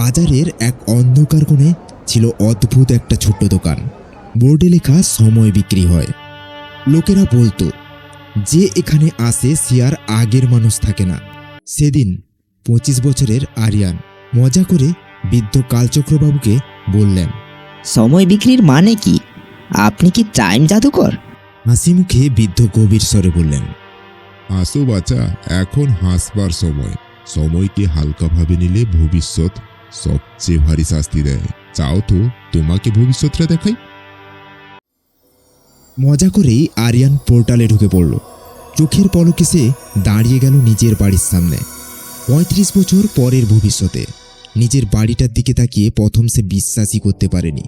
বাজারের এক অন্ধকার কোণে ছিল অদ্ভুত একটা ছোট্ট দোকান। বোর্ডে লেখা সময় বিক্রি হয়। লোকেরা বলতো যে এখানে আসে সে আর আগের মানুষ থাকে না। সেদিন পঁচিশ বছরের আরিয়ান মজা করে বৃদ্ধ কালচক্রবাবুকে বললেন সময় বিক্রির মানে কি? আপনি কি টাইম জাদুকর? হাসি মুখে বৃদ্ধ গভীর স্বরে বললেন হাসো বাচ্চা এখন হাসবার সময়। সময়কে হালকাভাবে নিলে ভবিষ্যৎ সবচেয়ে ভারী শাস্তি দেয়। চাও তো তোমাকে ভবিষ্যৎটা দেখাই। মজা করেই আরিয়ান পোর্টালে ঢুকে পড়ল। চোখের পলকে সে দাঁড়িয়ে গেল নিজের বাড়ির সামনে। পঁয়ত্রিশ বছর পরের ভবিষ্যতে। নিজের বাড়িটার দিকে তাকিয়ে প্রথম সে বিশ্বাসই করতে পারেনি।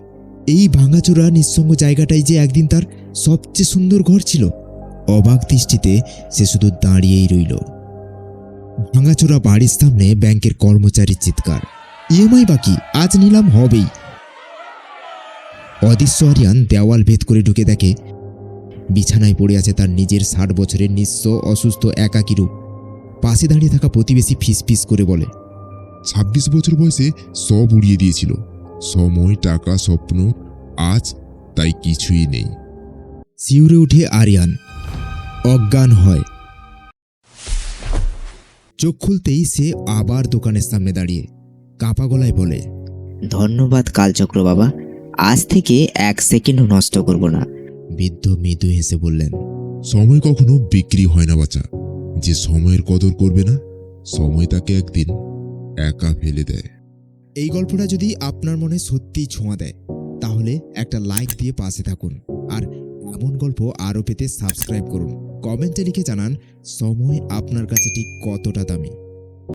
এই ভাঙাচোরা নিঃসঙ্গ জায়গাটাই যে একদিন তার সবচেয়ে সুন্দর ঘর ছিল, অবাক দৃষ্টিতে সে শুধু দাঁড়িয়েই রইল। ভাঙাচোরা বাড়ির সামনে ব্যাংকের কর্মচারীর চিৎকার। ইএমআই বাকি আজ নিলাম হবেই। অদৃশ্য আরিয়ান দেওয়াল ভেদ করে ঢুকে দেখে বিছানায় পড়ে আছে তার নিজের ষাট বছরের নিঃস্ব অসুস্থ একাকী রূপ। পাশে দাঁড়িয়ে থাকা প্রতিবেশী ফিস ফিস করে বলে ছাব্বিশ বছর বয়সে সব উড়িয়ে দিয়েছিল। সময় টাকা স্বপ্ন আজ তাই কিছুই নেই। শিউরে উঠে আরিয়ান অজ্ঞান হয়। চোখ খুলতেই সে আবার দোকানের সামনে দাঁড়িয়ে কাঁপা গলায় বলে ধন্যবাদ কালচক্র বাবা আজ থেকে এক সেকেন্ডও নষ্ট করব না। বৃদ্ধ মৃদু হেসে বললেন সময় কখনো বিক্রি হয় না বাচ্চা যে সময়ের কদর করবে না সময় তাকে একদিন একা ফেলে দেয়। এই গল্পটা যদি আপনার মনে সত্যিই ছোঁয়া দেয় তাহলে একটা লাইক দিয়ে পাশে থাকুন। আর এমন গল্প আরও পেতে সাবস্ক্রাইব করুন। কমেন্টে লিখে জানান সময় আপনার কাছে ঠিক কতটা দামি?